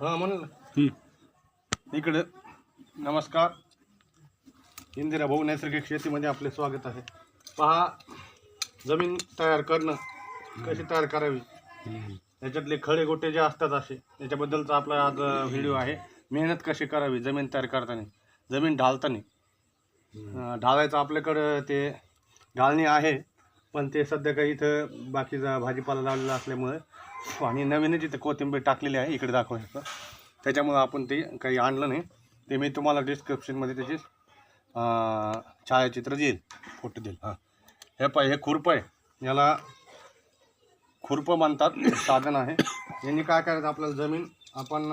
हां म्हणून ना. हं. इकडे नमस्कार इंदिरा भाऊ नैसर्गिक शेतीमध्ये आपले स्वागत आहे पहा जमीन तयार करणं कशी तयार करावी. याच्यातले खडे गोटे जे असतात असे याच्याबद्दलचा आपला आज व्हिडिओ आहे मेहनत कशी करावी जमीन तयार करताना जमीन ढालताना अं, ढालायचं आपल्याकडं ते ढालणी आहे पण ते सध्या काही इथं बाकीचा भाजीपाला लावलेला असल्यामुळे आणि नवीन जिथे कोथिंबीर टाकलेली आहे इकडे दाखवायचं त्याच्यामुळं आपण ते काही आणलं नाही. ते मी तुम्हाला डिस्क्रिप्शनमध्ये त्याची छायाचित्र देईल फोटो देईल. हां. हे पाय हे खुरपं आहे. याला खुरपं म्हणतात साधन आहे. यांनी काय करायचं आपल्याला जमीन आपण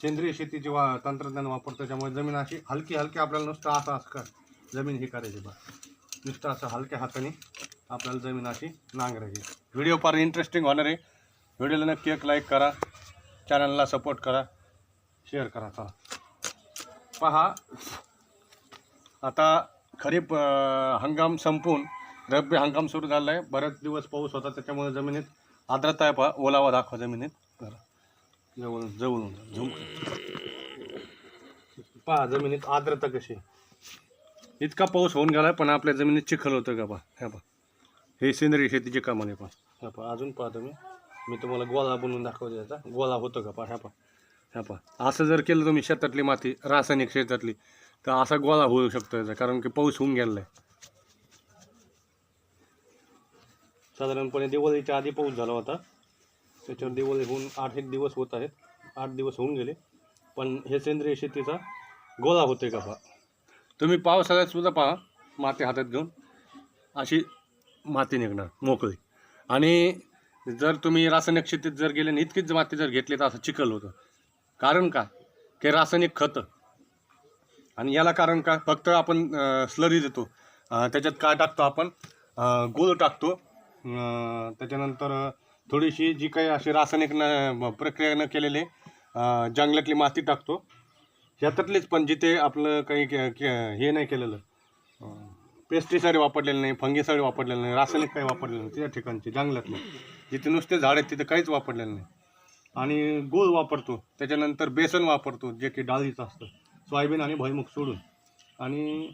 सेंद्रिय शेतीचे वा तंत्रज्ञान वापरतो त्याच्यामुळे जमीन अशी हलकी हलकी आपल्याला नुसतं असं असं कर. जमीन ही करायची बा नुसतं असं हलक्या हाताने आपल्याला जमीन अशी नांगरायची. व्हिडिओ फार इंटरेस्टिंग होणार आहे. व्हिडिओला नक्की एक लाईक करा. चॅनलला सपोर्ट करा. शेअर करा चला. पहा. आता खरीप हंगाम संपून रब्बी हंगाम सुरू झाला आहे बरेच दिवस पाऊस होता त्याच्यामुळे जमिनीत आर्द्रता आहे पहा. ओलावा दाखवा जमिनीत. जवळ जवळून जवळून पहा जमिनीत आर्द्रता कशी आहे. इतका पाऊस होऊन गेला पण आपल्या जमिनीत चिखल होतं का पहा. ह्या पहा. हे सेंद्रिय शेतीचे कामाने आहे पहा. ह्या पहा. अजून पहा तुम्ही. मी तुम्हाला गोळा बनवून दाखवते याचा गोळा होतो का पहा ह्या पहा. ह्या पहा. असं जर केलं तुम्ही शेतातली माती रासायनिक शेतातली तर असा गोळा होऊ शकतो याचा कारण की पाऊस होऊन गेलेला आहे. साधारणपणे दिवाळीच्या आधी पाऊस झाला होता. त्याच्यावर दिवाळी होऊन आठ एक दिवस होत आहेत. आठ दिवस होऊन गेले. पण हे सेंद्रिय शेतीचा गोळा होते का पहा? तुम्ही पावसाळ्यात सुद्धा पहा माती हातात घेऊन अशी माती निघणार मोकळी. आणि जर तुम्ही रासायनिक शेतीत जर गेले आणि इतकीच माती जर घेतली तर असं चिखल होतं. कारण का? की रासायनिक खतं. आणि याला कारण का? फक्त आपण स्लरी देतो. त्याच्यात काय टाकतो आपण? अं, टाकतो. त्याच्यानंतर थोडीशी जी काही अशी रासायनिक न प्रक्रिया न जंगलातली माती टाकतो. ह्यातलीच पण जिथे आपलं काही के- हे नाही केलेलं पेस्टिसाईड वापरलेलं नाही फंगिसाईड वापरलेलं नाही रासायनिक काही वापरलेलं नाही त्या ठिकाणचे जंगलातले. जिथे नुसते झाड आहेत तिथे काहीच वापरलेलं नाही. आणि गूळ वापरतो त्याच्यानंतर बेसन वापरतो जे की डाळीचं असतं. सोयाबीन आणि भुईमुग सोडून. आणि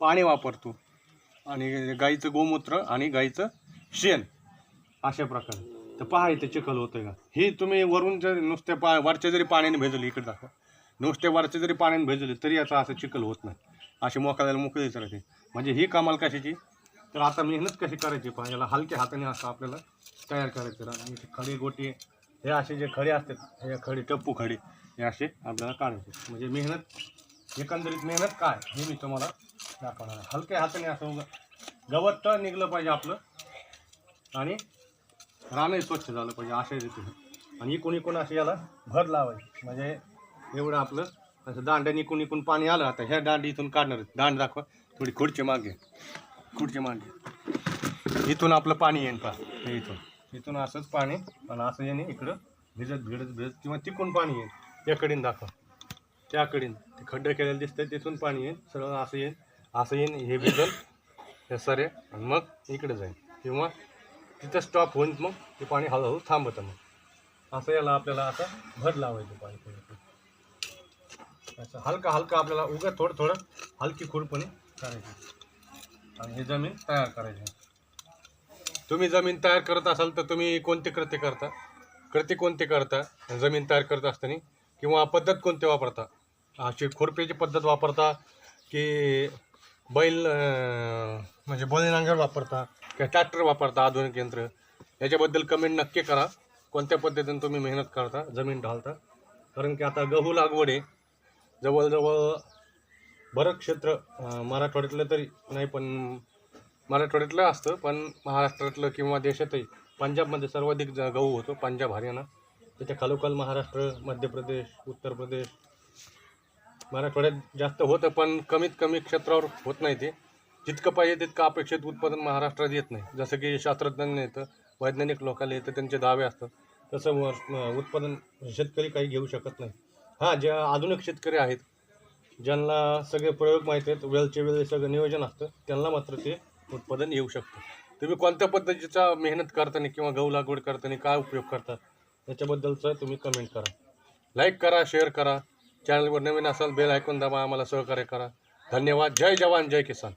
पाणी वापरतो. आणि गाईचं गोमूत्र आणि गाईचं शेण अशा प्रकारे. तर पहा इथे चिखल होतं का? हे तुम्ही वरून जर नुसत्या पा वरच्या जरी पाण्याने भेजली इकडे दाखवा. नुसत्या वरच्या जरी पाण्याने भेजली तरी याचा असं चिखल होत नाही. अशी मोकळ्याला मोकळीच राहते. म्हणजे ही कमाल कशाची? तर आता मेहनत कशी करायची पहा याला हलक्या हाताने असं आपल्याला तयार करायचं आणि खडी खडे गोटे हे असे जे खडे असतात हे खडे टप्पू खडे हे असे आपल्याला काढायचे म्हणजे मेहनत एकंदरीत मेहनत काय हे मी तुम्हाला दाखवणार हलक्या हाताने असं गवत तळ निघलं पाहिजे आपलं आणि रानही स्वच्छ झालं पाहिजे अशा रीतीने. आणि इकून इकून असे याला भर लावायची. म्हणजे एवढं आपलं असं दांड्याने इकून इकून पाणी आलं. आता ह्या दांडी इथून काढणार दांड दाखवा. थोडी खुर्ची मागे. खुर्ची मागे इथून आपलं पाणी येईन पा इथून. इथून असंच पाणी आणि असं येणे इकडं भिजत भिजत भिजत किंवा तिकून पाणी येईल याकडीन दाखव. त्याकडीन ते खड्डे केलेले दिसतंय तिथून पाणी येईल सरळ असं येईल असं येईन हे भिजल हे सरे आणि मग इकडे जाईल किंवा तिथं स्टॉप होऊन मग ते पाणी हळूहळू थांबतं मग. असं याला आपल्याला आता भर लावायचं पाणी असं हलका हलका आपल्याला उगा थोडं थोडं हलकी खुरपणी करायची. आणि हे जमीन तयार करायची. तुम्ही जमीन तयार करत असाल तर तुम्ही कोणते कृत्य करता? कृत्य कोणते करता? जमीन तयार करत असताना किंवा पद्धत कोणते वापरता? अशी खुरपीची पद्धत वापरता की बैल अं, म्हणजे बैल नांगर वापरता किंवा ट्रॅक्टर वापरता आधुनिक यंत्र? याच्याबद्दल कमेंट नक्की करा. कोणत्या पद्धतीने तुम्ही मेहनत करता जमीन ढालता? कारण की आता गहू लागवड आहे. जवळजवळ बरं क्षेत्र मराठवाड्यातलं तरी नाही पण मराठवाड्यातलं असतं पण महाराष्ट्रातलं किंवा देशातही पंजाबमध्ये सर्वाधिक ज- गहू होतो पंजाब हरियाणा. त्याच्या खालोखाल महाराष्ट्र मध्य प्रदेश उत्तर प्रदेश. मराठवाड्यात जास्त होतं पण कमीत कमी क्षेत्रावर होत नाही ते. जितकं पाहिजे तितकं अपेक्षित उत्पादन महाराष्ट्रात येत नाही. जसं की शास्त्रज्ञांना येतं वैज्ञानिक लोकांना येतं त्यांचे दावे असतात. तसं उत्पादन शेतकरी काही घेऊ शकत नाही. हां जे आधुनिक शेतकरी आहेत ज्यांना सगळे प्रयोग माहीत आहेत वेळचे वेळ सगळं नियोजन असतं त्यांना मात्र ते उत्पादन येऊ शकतं. तुम्ही कोणत्या पद्धतीचा मेहनत करताना किंवा गहू लागवड करताना काय उपयोग करता? याच्याबद्दलचं तुम्ही कमेंट करा. लाईक करा शेअर करा. चॅनलवर नवीन असाल बेल ऐकून दाबा आम्हाला सहकार्य करा. धन्यवाद. जय जवान जय किसान.